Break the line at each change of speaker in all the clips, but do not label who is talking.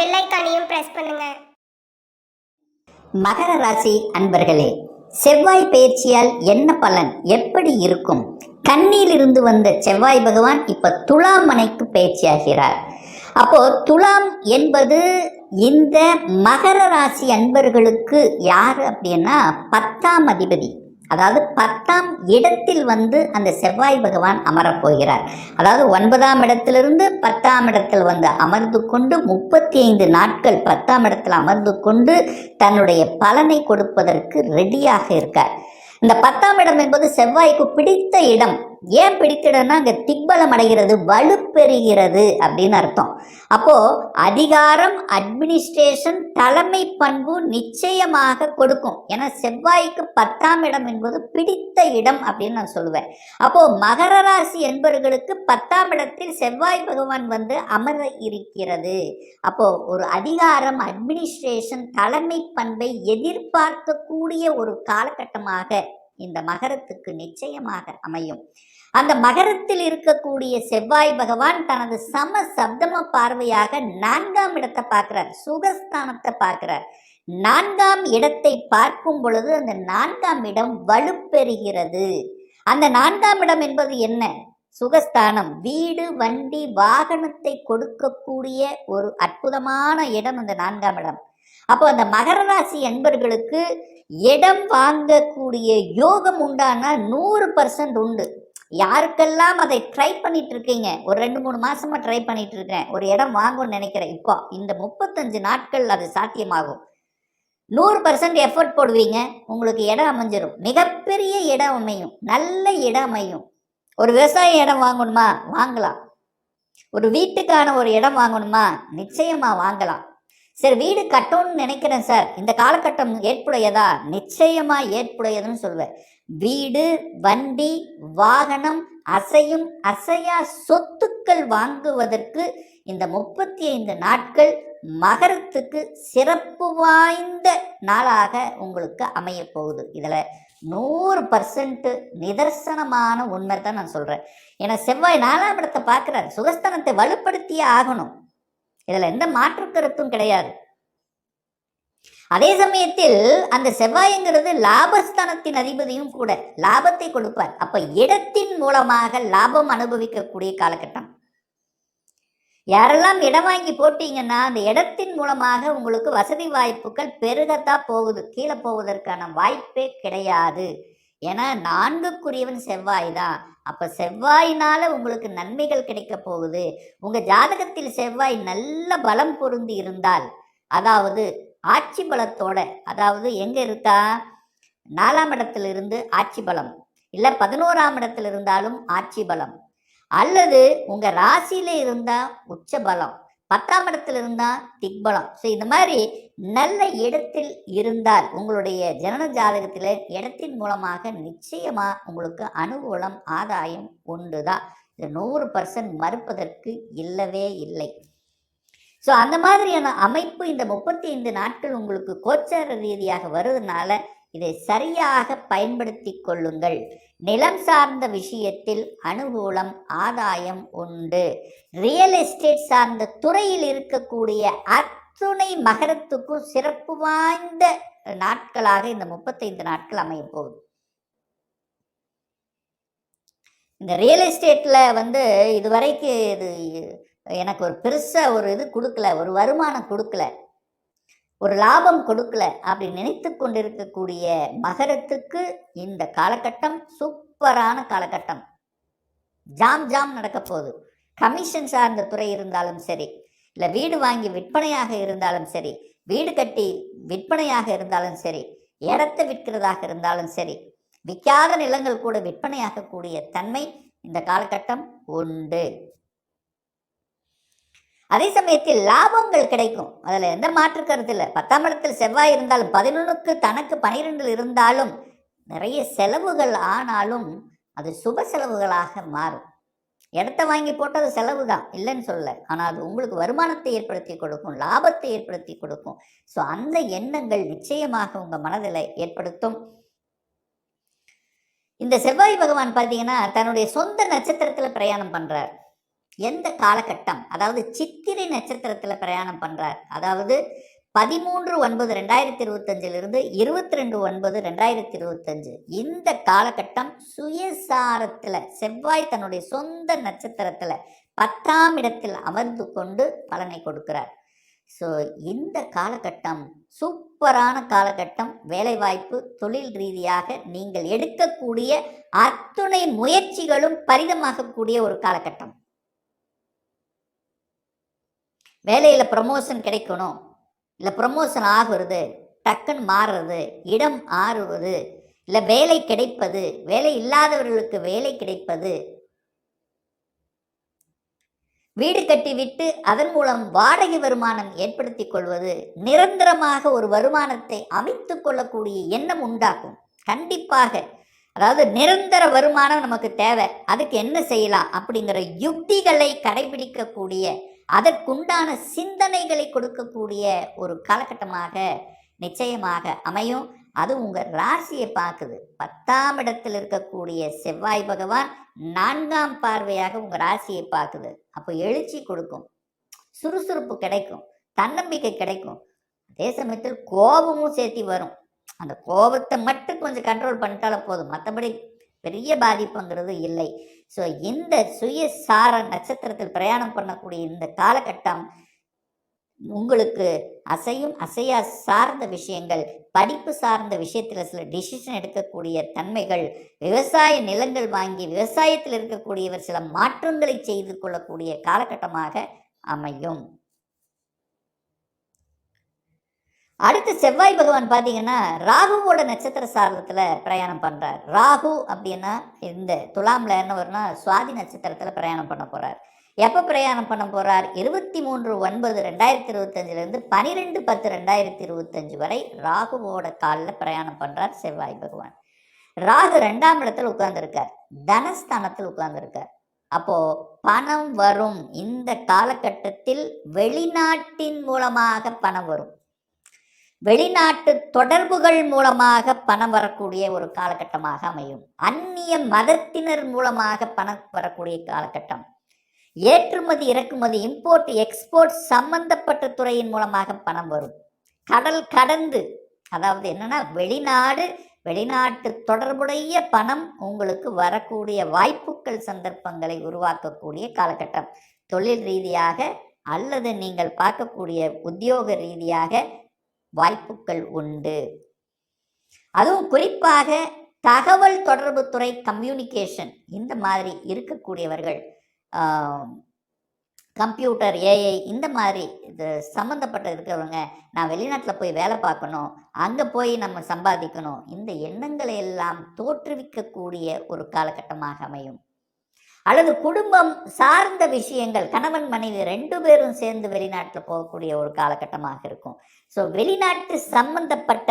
Bell ஐக்கானையும் press பண்ணுங்க.
மகர ராசி அன்பர்களே செவ்வாய் பயிற்சியால் என்ன பலன் எப்படி இருக்கும்? கண்ணியிலிருந்து வந்த செவ்வாய் பகவான் இப்ப துலாம் மனைக்கு பயிற்சியாகிறார். அப்போ துலாம் என்பது இந்த மகர ராசி அன்பர்களுக்கு யார் அப்படின்னா பத்தாம் அதிபதி. அதாவது பத்தாம் இடத்தில் வந்து அந்த செவ்வாய் பகவான் அமரப் போகிறார் அதாவது ஒன்பதாம் இடத்திலிருந்து பத்தாம் இடத்தில் வந்து அமர்ந்து கொண்டு முப்பத்தி ஐந்து நாட்கள் பத்தாம் இடத்தில் அமர்ந்து கொண்டு தன்னுடைய பலனை கொடுப்பதற்கு ரெடியாக இருக்கார். இந்த பத்தாம் இடம் என்பது செவ்வாய்க்கு பிடித்த இடம். ஏன் பிடித்த அங்கே திக்பலம் அடைகிறது வலுப்பெறுகிறது அப்படின்னு அர்த்தம். அப்போது அதிகாரம் அட்மினிஸ்ட்ரேஷன் தலைமை பண்பு நிச்சயமாக கொடுக்கும். ஏன்னா செவ்வாய்க்கு பத்தாம் இடம் என்பது பிடித்த இடம் அப்படின்னு நான் சொல்லுவேன். அப்போது மகர ராசி என்பவர்களுக்கு பத்தாம் இடத்தில் செவ்வாய் பகவான் வந்து அமர இருக்கிறது. அப்போது ஒரு அதிகாரம் அட்மினிஸ்ட்ரேஷன் தலைமை பண்பை எதிர்பார்க்கக்கூடிய ஒரு காலகட்டமாக இந்த மகரத்துக்கு நிச்சயமாக அமையும். அந்த மகரத்தில் இருக்கக்கூடிய செவ்வாய் பகவான் தனது சம சப்தம பார்வையாக நான்காம் இடத்தை பார்க்கிறார். சுகஸ்தானத்தை பார்க்கிறார். நான்காம் இடத்தை பார்க்கும் பொழுது அந்த நான்காம் இடம் வலுப்பெறுகிறது. அந்த நான்காம் இடம் என்பது என்ன? சுகஸ்தானம். வீடு வண்டி வாகனத்தை கொடுக்கக்கூடிய ஒரு அற்புதமான இடம் அந்த நான்காம் இடம். அப்போ அந்த மகர ராசி என்பர்களுக்கு இடம் வாங்கக்கூடிய யோகம் உண்டானா நூறு பர்சன்ட் உண்டு. யாருக்கெல்லாம் அதை ட்ரை பண்ணிட்டு இருக்கீங்க ஒரு ரெண்டு மூணு மாசமா ட்ரை பண்ணிட்டு இருக்கேன் ஒரு இடம் வாங்கணும்னு நினைக்கிறேன். இப்போ இந்த முப்பத்தஞ்சு நாட்கள் அது சாத்தியமாகும். நூறு பர்சன்ட் எஃபர்ட் போடுவீங்க. உங்களுக்கு இடம் அமைஞ்சிரும். மிகப்பெரிய இடம் அமையும். நல்ல இடம் அமையும். ஒரு விவசாய இடம் வாங்கணுமா? வாங்கலாம். ஒரு வீட்டுக்கான ஒரு இடம் வாங்கணுமா? நிச்சயமா வாங்கலாம். சரி வீடு கட்டணும்னு நினைக்கிறேன் சார். இந்த காலகட்டம் ஏற்புடையதா? நிச்சயமா ஏற்புடையதுன்னு சொல்லுவேன். வீடு வண்டி வாகனம் அசையும் அசையா சொத்துக்கள் வாங்குவதற்கு இந்த முப்பத்தி ஐந்து நாட்கள் மகரத்துக்கு சிறப்பு வாய்ந்த நாளாக உங்களுக்கு அமைய போகுது. இதில் நூறு பர்சன்ட் நிதர்சனமான உண்மை தான் நான் சொல்கிறேன் ஏன்னா செவ்வாய் நாலாம் இடத்தை பார்க்குறாரு. சுகஸ்தானத்தை வலுப்படுத்தியே ஆகணும். இதில் எந்த மாற்று கருத்தும் கிடையாது. அதே சமயத்தில் அந்த செவ்வாய்ங்கிறது லாபஸ்தானத்தின் அதிபதியும் கூட லாபத்தை கொடுப்பார். அப்ப இடத்தின் மூலமாக லாபம் அனுபவிக்கக்கூடிய காலகட்டம். யாரெல்லாம் இடம் வாங்கி போட்டீங்கன்னா அந்த இடத்தின் மூலமாக உங்களுக்கு வசதி வாய்ப்புகள் பெருகத்தான் போகுது. கீழே போவதற்கான வாய்ப்பே கிடையாது. ஏன்னா நான்குக்குரியவன் செவ்வாய் தான். அப்போ செவ்வாயினால் உங்களுக்கு நன்மைகள் கிடைக்க போகுது. உங்கள் ஜாதகத்தில் செவ்வாய் நல்ல பலம் பொருந்தி இருந்தால் அதாவது ஆட்சி பலத்தோட அதாவது எங்கே இருக்கா? நாலாம் இடத்துல இருந்து ஆட்சி பலம். இல்லை பதினோராம் இடத்துல இருந்தாலும் ஆட்சி பலம். அல்லது உங்கள் ராசியில இருந்தால் உச்ச பலம். பத்தாம் இடத்துல இருந்தால் திக்பலம். ஸோ இந்த மாதிரி நல்ல இடத்தில் இருந்தால் உங்களுடைய ஜனன ஜாதகத்தில் இடத்தின் மூலமாக நிச்சயமாக உங்களுக்கு அனுகூலம் ஆதாயம் உண்டு தான் இது நூறு பர்சன்ட் மறுப்பதற்கு இல்லவே இல்லை. ஸோ அந்த மாதிரியான அமைப்பு இந்த முப்பத்தி ஐந்து நாட்கள் உங்களுக்கு கோச்சார ரீதியாக வருவதனால இதை சரியாக பயன்படுத்தி கொள்ளுங்கள். நிலம் சார்ந்த விஷயத்தில் அனுகூலம் ஆதாயம் உண்டு. ரியல் எஸ்டேட் சார்ந்த துறையில் இருக்கக்கூடிய அத்துணை மகரத்துக்கும் சிறப்பு வாய்ந்த நாட்களாக இந்த முப்பத்தைந்து நாட்கள் அமையும் போகுது. இந்த ரியல் எஸ்டேட்டில் வந்து இதுவரைக்கும் இது எனக்கு ஒரு பெருசாக ஒரு இது கொடுக்கல ஒரு வருமானம் கொடுக்கல. ஒரு லாபம் கொடுக்கல அப்படி நினைத்து கொண்டிருக்கக்கூடிய மகரத்துக்கு இந்த காலகட்டம் சூப்பரான காலகட்டம். ஜாம் ஜாம் நடக்க போகுது. கமிஷன் சார்ந்த துறை இருந்தாலும் சரி இல்லை வீடு வாங்கி விற்பனையாக இருந்தாலும் சரி வீடு கட்டி விற்பனையாக இருந்தாலும் சரி இடத்தை விற்கிறதாக இருந்தாலும் சரி விற்காத நிலங்கள் கூட விற்பனையாகக்கூடிய தன்மை இந்த காலகட்டம் உண்டு. அதே சமயத்தில் லாபங்கள் கிடைக்கும். அதில் எந்த மாற்று கருத்து இல்லை. பத்தாம் இடத்தில் செவ்வாய் இருந்தாலும் பதினொன்றுக்கு தனக்கு பனிரெண்டில் இருந்தாலும் நிறைய செலவுகள் ஆனாலும் அது சுப செலவுகளாக மாறும். இடத்த வாங்கி போட்டது செலவு தான் இல்லைன்னு சொல்லலை. ஆனால் அது உங்களுக்கு வருமானத்தை ஏற்படுத்தி கொடுக்கும் லாபத்தை ஏற்படுத்தி கொடுக்கும். ஸோ அந்த எண்ணங்கள் நிச்சயமாக உங்கள் மனதில் ஏற்படுத்தும். இந்த செவ்வாய் பகவான் பார்த்தீங்கன்னா தன்னுடைய சொந்த நட்சத்திரத்தில் பிரயாணம் பண்ணுறார் எந்த காலகட்டம்? அதாவது சித்திரை நட்சத்திரத்தில் பிரயாணம் பண்ணுறார் அதாவது பதிமூன்று ஒன்பது ரெண்டாயிரத்தி இருபத்தஞ்சிலிருந்து இருபத்தி ரெண்டு ஒன்பது ரெண்டாயிரத்தி இருபத்தஞ்சு. இந்த காலகட்டம் சுயசாரத்தில் செவ்வாய் தன்னுடைய சொந்த நட்சத்திரத்தில் பத்தாம் இடத்தில் அமர்ந்து கொண்டு பலனை கொடுக்கிறார். ஸோ இந்த காலகட்டம் சூப்பரான காலகட்டம். வேலைவாய்ப்பு தொழில் ரீதியாக நீங்கள் எடுக்கக்கூடிய அத்துணை முயற்சிகளும் பரிதமாகக்கூடிய ஒரு காலகட்டம். வேலையில் ப்ரமோஷன் கிடைக்கணும். இல்லை ப்ரமோஷன் ஆகுறது டக்குன்னு மாறுறது இடம் ஆறுவது இல்லை வேலை கிடைப்பது வேலை இல்லாதவர்களுக்கு வேலை கிடைப்பது. வீடு கட்டிவிட்டு அதன் மூலம் வாடகை வருமானம் ஏற்படுத்திக் கொள்வது நிரந்தரமாக ஒரு வருமானத்தை அமைத்து கொள்ளக்கூடிய எண்ணம் உண்டாகும். கண்டிப்பாக. அதாவது நிரந்தர வருமானம் நமக்கு தேவை. அதுக்கு என்ன செய்யலாம்? அப்படிங்கிற யுக்திகளை கடைபிடிக்கக்கூடிய அதற்குண்டான சிந்தனைகளை கொடுக்கக்கூடிய ஒரு காலகட்டமாக நிச்சயமாக அமையும். அது உங்கள் ராசியை பார்க்குது. பத்தாம் இடத்தில் இருக்கக்கூடிய செவ்வாய் பகவான் நான்காம் பார்வையாக உங்கள் ராசியை பார்க்குது. அப்போ எழுச்சி கொடுக்கும். சுறுசுறுப்பு கிடைக்கும். தன்னம்பிக்கை கிடைக்கும். அதே சமயத்தில் கோபமும் சேர்த்து வரும். அந்த கோபத்தை மட்டும் கொஞ்சம் கண்ட்ரோல் பண்ணிட்டாலே போதும். மற்றபடி பெரிய பாதிப்புங்கிறது இல்லை. ஸோ இந்த சுயசார நட்சத்திரத்தில் பிரயாணம் பண்ணக்கூடிய இந்த காலகட்டம் உங்களுக்கு அசையும் அசையா சார்ந்த விஷயங்கள் படிப்பு சார்ந்த விஷயத்தில் சில டிசிஷன் எடுக்கக்கூடிய தன்மைகள் விவசாய நிலங்கள் வாங்கி விவசாயத்தில் இருக்கக்கூடியவர் சில மாற்றங்களை செய்து கொள்ளக்கூடிய காலகட்டமாக அமையும். அடுத்து செவ்வாய் பகவான் பார்த்தீங்கன்னா ராகுவோட நட்சத்திர சாரத்தில் பிரயாணம் பண்ணுறார் ராகு அப்படின்னா இந்த துலாமில் என்ன வரும்னா சுவாதி நட்சத்திரத்தில் பிரயாணம் பண்ண போகிறார் எப்போ பிரயாணம் பண்ண போகிறார் இருபத்தி மூன்று ஒன்பது ரெண்டாயிரத்தி இருபத்தஞ்சிலேருந்து பன்னிரெண்டு பத்து ரெண்டாயிரத்தி இருபத்தஞ்சு வரை ராகுவோட காலில் பிரயாணம் பண்ணுறார் செவ்வாய் பகவான். ராகு ரெண்டாம் இடத்தில் உட்கார்ந்துருக்கார். தனஸ்தானத்தில் உட்கார்ந்துருக்கார். அப்போ பணம் வரும். இந்த காலகட்டத்தில் வெளிநாட்டின் மூலமாக பணம் வரும். வெளிநாட்டு தொடர்புகள் மூலமாக பணம் வரக்கூடிய ஒரு காலகட்டமாக அமையும். அந்நிய மதத்தினர் மூலமாக பணம் வரக்கூடிய காலகட்டம். ஏற்றுமதி இறக்குமதி இம்போர்ட் எக்ஸ்போர்ட் சம்பந்தப்பட்ட துறையின் மூலமாக பணம் வரும். கடல் கடந்து அதாவது என்னன்னா வெளிநாடு வெளிநாட்டு தொடர்புடைய பணம் உங்களுக்கு வரக்கூடிய வாய்ப்புகள் சந்தர்ப்பங்களை உருவாக்கக்கூடிய காலகட்டம். தொழில் ரீதியாக அல்லது நீங்கள் பார்க்கக்கூடிய உத்தியோக ரீதியாக வாய்ப்புகள் உண்டு. அதுவும் குறிப்பாக தகவல் தொடர்பு துறை கம்யூனிகேஷன் இந்த மாதிரி இருக்கக்கூடியவர்கள் கம்ப்யூட்டர் ஏஐ இந்த மாதிரி இது சம்மந்தப்பட்ட இருக்கிறவங்க நான் வெளிநாட்டில் போய் வேலை பார்க்கணும் அங்கே போய் நம்ம சம்பாதிக்கணும் இந்த எண்ணங்களை எல்லாம் தோற்றுவிக்கக்கூடிய ஒரு காலகட்டமாக அமையும். அல்லது குடும்பம் சார்ந்த விஷயங்கள் கணவன் மனைவி ரெண்டு பேரும் சேர்ந்து வெளிநாட்டில் போகக்கூடிய ஒரு காலகட்டமாக இருக்கும். ஸோ வெளிநாட்டு சம்பந்தப்பட்ட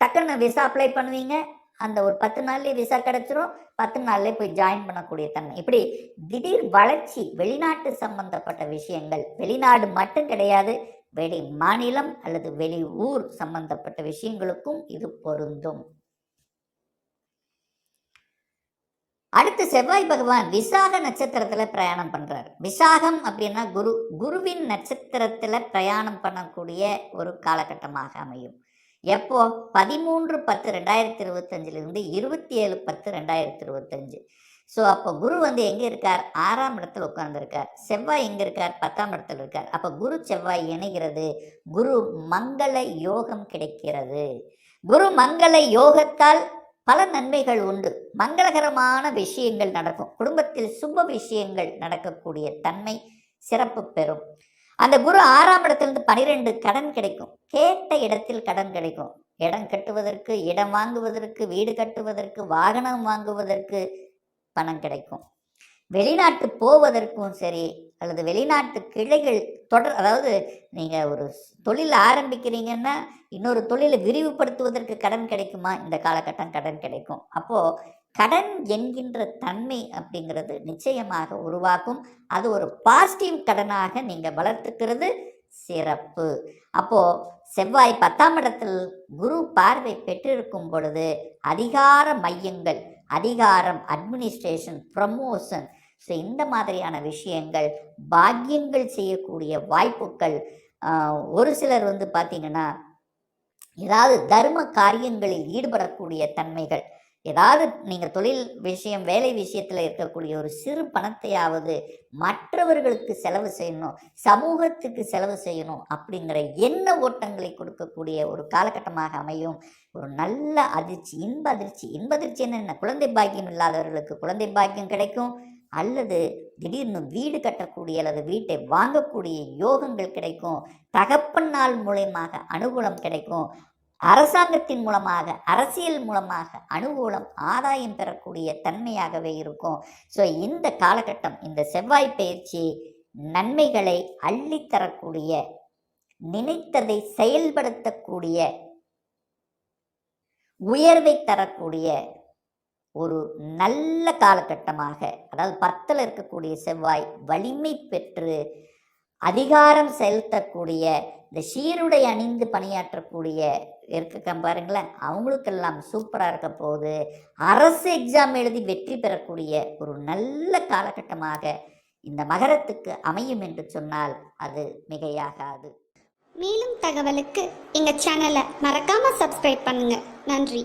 டக்குன்னு விசா அப்ளை பண்ணுவீங்க. அந்த ஒரு பத்து நாள்லேயே விசா கிடச்சிரும். பத்து நாள்லேயே போய் ஜாயின் பண்ணக்கூடிய தன்மை. இப்படி திடீர் வளர்ச்சி வெளிநாட்டு சம்பந்தப்பட்ட விஷயங்கள் வெளிநாடு மட்டும் கிடையாது வெளி மாநிலம் அல்லது வெளி ஊர் சம்பந்தப்பட்ட விஷயங்களுக்கும் இது பொருந்தும். அடுத்து செவ்வாய் பகவான் விசாக நட்சத்திரத்தில் பிரயாணம் பண்ணுறார் விசாகம் அப்படின்னா குரு குருவின் நட்சத்திரத்தில் பிரயாணம் பண்ணக்கூடிய ஒரு காலகட்டமாக அமையும். எப்போ? பதிமூன்று பத்து ரெண்டாயிரத்தி இருபத்தஞ்சிலிருந்து இருபத்தி ஏழு பத்து ரெண்டாயிரத்தி இருபத்தஞ்சு. ஸோ அப்போ குரு வந்து எங்கே இருக்கார்? ஆறாம் இடத்துல உட்கார்ந்துருக்கார். செவ்வாய் எங்கே இருக்கார்? பத்தாம் இடத்துல இருக்கார். அப்போ குரு செவ்வாய் இணைகிறது. குரு மங்கள யோகம் கிடைக்கிறது. குரு மங்கள யோகத்தால் பல நன்மைகள் உண்டு. மங்களகரமான விஷயங்கள் நடக்கும். குடும்பத்தில் சுப விஷயங்கள் நடக்கக்கூடிய தன்மை சிறப்பு பெறும். அந்த குரு ஆறாம் இடத்திலிருந்து பனிரெண்டு கடன் கிடைக்கும். கேட்ட இடத்தில் கடன் கிடைக்கும். இடம் கட்டுவதற்கு இடம் வாங்குவதற்கு வீடு கட்டுவதற்கு வாகனம் வாங்குவதற்கு பணம் கிடைக்கும். வெளிநாட்டு போவதற்கும் சரி அல்லது வெளிநாட்டு கிளைகள் தொடர் அதாவது நீங்கள் ஒரு தொழில் ஆரம்பிக்கிறீங்கன்னா இன்னொரு தொழிலை விரிவுபடுத்துவதற்கு கடன் கிடைக்குமா? இந்த காலகட்டம் கடன் கிடைக்கும். அப்போது கடன் என்கின்ற தன்மை அப்படிங்கிறது நிச்சயமாக உருவாக்கும் அது ஒரு பாசிட்டிவ் கடனாக நீங்கள் வளர்த்துக்கிறது சிறப்பு. அப்போது செவ்வாய் பத்தாம் இடத்தில் குரு பார்வை பெற்றிருக்கும் பொழுது அதிகார மையங்கள் அதிகாரம் அட்மினிஸ்ட்ரேஷன் ப்ரமோஷன் ஸோ இந்த மாதிரியான விஷயங்கள் பாக்கியங்கள் செய்யக்கூடிய வாய்ப்புகள் ஒரு சிலர் வந்து பார்த்தீங்கன்னா ஏதாவது தர்ம காரியங்களில் ஈடுபடக்கூடிய தன்மைகள் ஏதாவது நீங்கள் தொழில் விஷயம் வேலை விஷயத்தில் இருக்கக்கூடிய ஒரு சிறு பணத்தையாவது மற்றவர்களுக்கு செலவு செய்யணும் சமூகத்துக்கு செலவு செய்யணும் அப்படிங்கிற எண்ண ஓட்டங்களை கொடுக்கக்கூடிய ஒரு காலகட்டமாக அமையும். ஒரு நல்ல அதிர்ச்சி இன்ப அதிர்ச்சி இன்ப அதிர்ச்சி என்ன குழந்தை பாக்கியம் இல்லாதவர்களுக்கு குழந்தை பாக்கியம் கிடைக்கும். அல்லது திடீர்னு வீடு கட்டக்கூடிய அல்லது வீட்டை வாங்கக்கூடிய யோகங்கள் கிடைக்கும். தகப்பன் நாள் மூலயமாக அனுகூலம் கிடைக்கும். அரசாங்கத்தின் மூலமாக அரசியல் மூலமாக அனுகூலம் ஆதாயம் பெறக்கூடிய தன்மையாகவே இருக்கும். ஸோ இந்த காலகட்டம் இந்த செவ்வாய் பயிற்சி நன்மைகளை அள்ளித்தரக்கூடிய நினைத்ததை செயல்படுத்தக்கூடிய உயர்வை தரக்கூடிய ஒரு நல்ல காலகட்டமாக அதாவது பத்தில் இருக்கக்கூடிய செவ்வாய் வலிமை பெற்று அதிகாரம் செலுத்தக்கூடிய இந்த சீருடை அணிந்து பணியாற்றக்கூடிய இருக்க பாருங்களேன் அவங்களுக்கெல்லாம் சூப்பராக இருக்க போகுது. அரசு எக்ஸாம் எழுதி வெற்றி பெறக்கூடிய ஒரு நல்ல காலகட்டமாக இந்த மகரத்துக்கு அமையும் என்று சொன்னால் அது மிகையாகாது.
மேலும் தகவலுக்கு எங்கள் சேனலை மறக்காமல் சப்ஸ்கிரைப் பண்ணுங்கள் நன்றி.